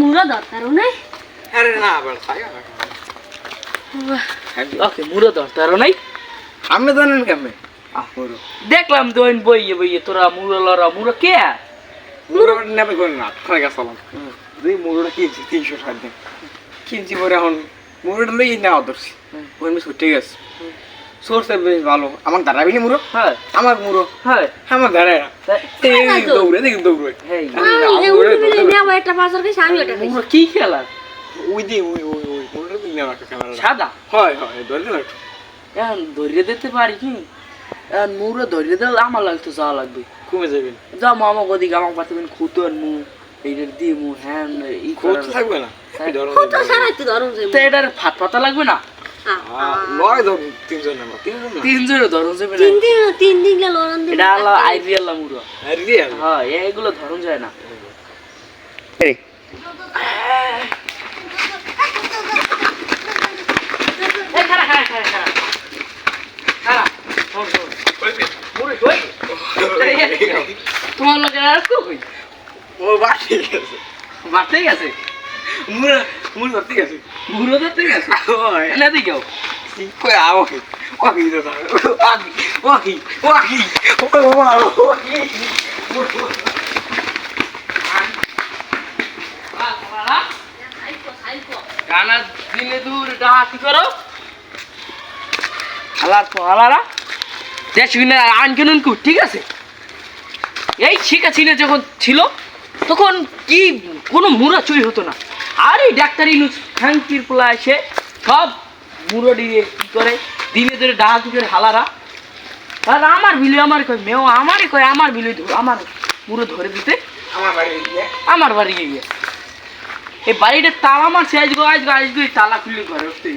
মুড়ো দরকার নাই আরে না আবার খাই ওকে মুড়ো আরও নাই আপনি জানেন কেমনে? দেখলাম ওই বইয়ে বইয়ে তোরা মুড়ো লড়া মুড়ো কে? মুড়ো নেবে কোন না? ওখানে গেছিলাম দুই মুড়োটা কিনছি তিনশো ষাট দিন। কিনছি পরে এখন মুড়োটা লই নেওয়া ধরছি ওই ছুটে গেছে। সোর্সে বেশ ভালো। আমার দাঁড়াবি না মুড়ো হ্যাঁ। আমার মুড়ো হ্যাঁ। আমার দাঁড়ায় না এই দৌড়ে দেখি দৌড়ে। যে কি খেলা? ওই দি ওই ওই ওই মুড়োটা নেওয়া একটা ক্যামেরা সাদা? হয় হয় ধরে দিন এখন ধরিয়ে দিতে পারি কি? এখন মুড়ো ধরিয়ে দিলে আমার লাগতো যাওয়া লাগবে। কমে যাবেন যাও মামা ওদিকে আমার পাতে খুতন মু এইটার দিয়ে মু হ্যান ই করার- থাকবে না। হ্যাঁ। ধরো কত সারাই তো ধরুন তো এটার ফাট পাতা লাগবে না? লয় ধরুন তিনজন তিনজন না? তিনজনে ধরন যাবে না তিন দিন তিন দিন গেল দিন এটা মুড়ো আরে দিয়ে আমি হ্যাঁ এইগুলো ধরন যায় না। এই। তোমার লোকের আর কেউ কই? ও বাকি গেছে। মারতে গেছে? মুড়ো মুড়ো ধরতে গেছে মুড়ো ধরতে গেছে এনে দিকেও কই আও ওকি তো ওকি ওকি ওকি ওকি গানা দিনে দূর ডাহা কি করো হালার তো হালারা দেশ আইন কানুন ঠিক আছে এই ঠিক আছে যখন ছিল তখন কি কোনো মুড়া চুরি হতো না আর এই ডাক্তারি ইনুস ফ্যাঙ্কির পোলা এসে সব মুড়ো দিয়ে কি করে? দিনে ধরে ডাহা কি করে হালারা? আর আমার বিলি আমার কই মেও আমারই কয় আমার বিলু আমার মুড়ো ধরে দিতে। আমার বাড়ি গিয়ে আমার বাড়ি গিয়ে এই বাড়িটা তালা মারছে আজকে আজকে আজকে তালা খুলে ঘরে উঠতে